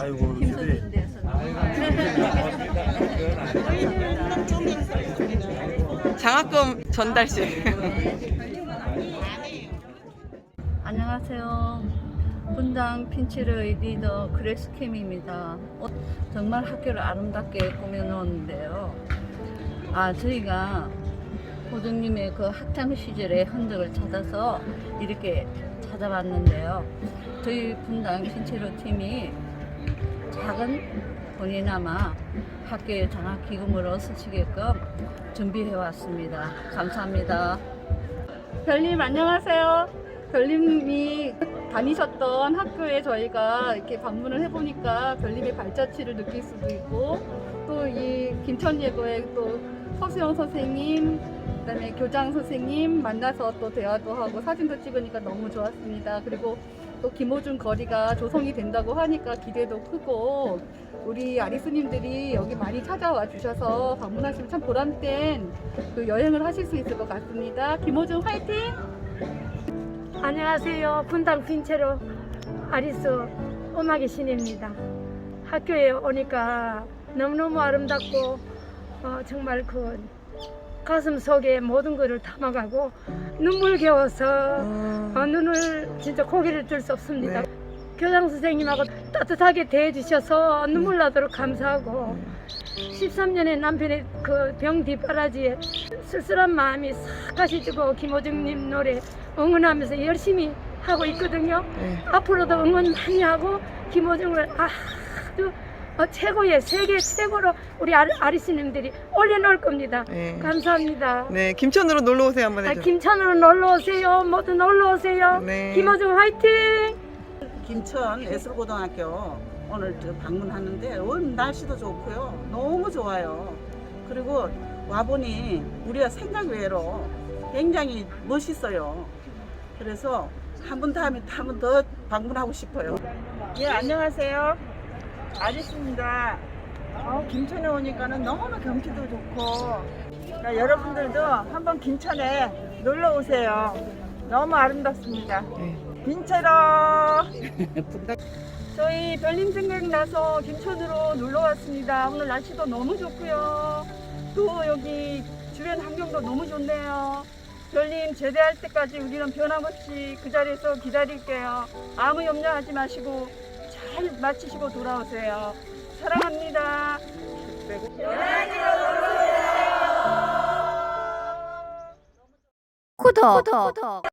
아이고 김선준 대선. 장학금 전달식. 안녕하세요. 분당 핀치르의 리더 그레스 캠입니다. 어, 정말 학교를 아름답게 꾸며놓았는데요. 아, 저희가 호정님의 그 학창 시절의 흔적을 찾아서 이렇게 찾아봤는데요. 저희 분당 핀치르 팀이 작은 돈이나마 학교에 장학기금을 얻으시게끔 준비해 왔습니다. 감사합니다. 별님 안녕하세요. 별님이 다니셨던 학교에 저희가 이렇게 방문을 해보니까 별님의 발자취를 느낄 수도 있고 또 이 김천예고의 또 서수영 선생님 그다음에 교장 선생님 만나서 또 대화도 하고 사진도 찍으니까 너무 좋았습니다. 그리고 또 김호준 거리가 조성이 된다고 하니까 기대도 크고 우리 아리스님들이 여기 많이 찾아와 주셔서 방문하시면 참 보람된 그 여행을 하실 수 있을 것 같습니다. 김호준 화이팅! 안녕하세요. 분당 빈체로 아리스 음악의 신입니다. 학교에 오니까 너무너무 아름답고 어, 정말 그 가슴 속에 모든 것을 담아가고 눈물겨워서 어, 눈을 진짜 고개를 들 수 없습니다. 네. 교장 선생님하고 따뜻하게 대해주셔서 눈물 나도록 감사하고 13년의 남편의 그 병 뒷바라지에 쓸쓸한 마음이 싹 가시지고 김호중님 노래 응원하면서 열심히 하고 있거든요. 네. 앞으로도 응원 많이 하고 김호중을 아주 어, 최고의 세계 최고로 우리 아리, 아리스님들이 올려놓을 겁니다. 네. 감사합니다. 네, 김천으로 놀러 오세요 한번 아, 해줘. 김천으로 놀러 오세요. 모두 놀러 오세요. 네. 김호중 화이팅! 김천 예술고등학교 오늘 저 방문하는데 오늘 날씨도 좋고요. 너무 좋아요. 그리고 와보니 우리가 생각 외로 굉장히 멋있어요. 그래서 한번 다음에 한번 더 방문하고 싶어요. 예, 안녕하세요. 아리스입니다. 어, 김천에 오니까는 너무 경치도 좋고, 그러니까 여러분들도 한번 김천에 놀러 오세요. 너무 아름답습니다. 네. 김천으로! 저희 별님 생각 나서 김천으로 놀러 왔습니다. 오늘 날씨도 너무 좋고요. 또 여기 주변 환경도 너무 좋네요. 별님 제대할 때까지 우리는 변함없이 그 자리에서 기다릴게요. 아무 염려하지 마시고 잘 마치시고 돌아오세요. 사랑합니다. 구독.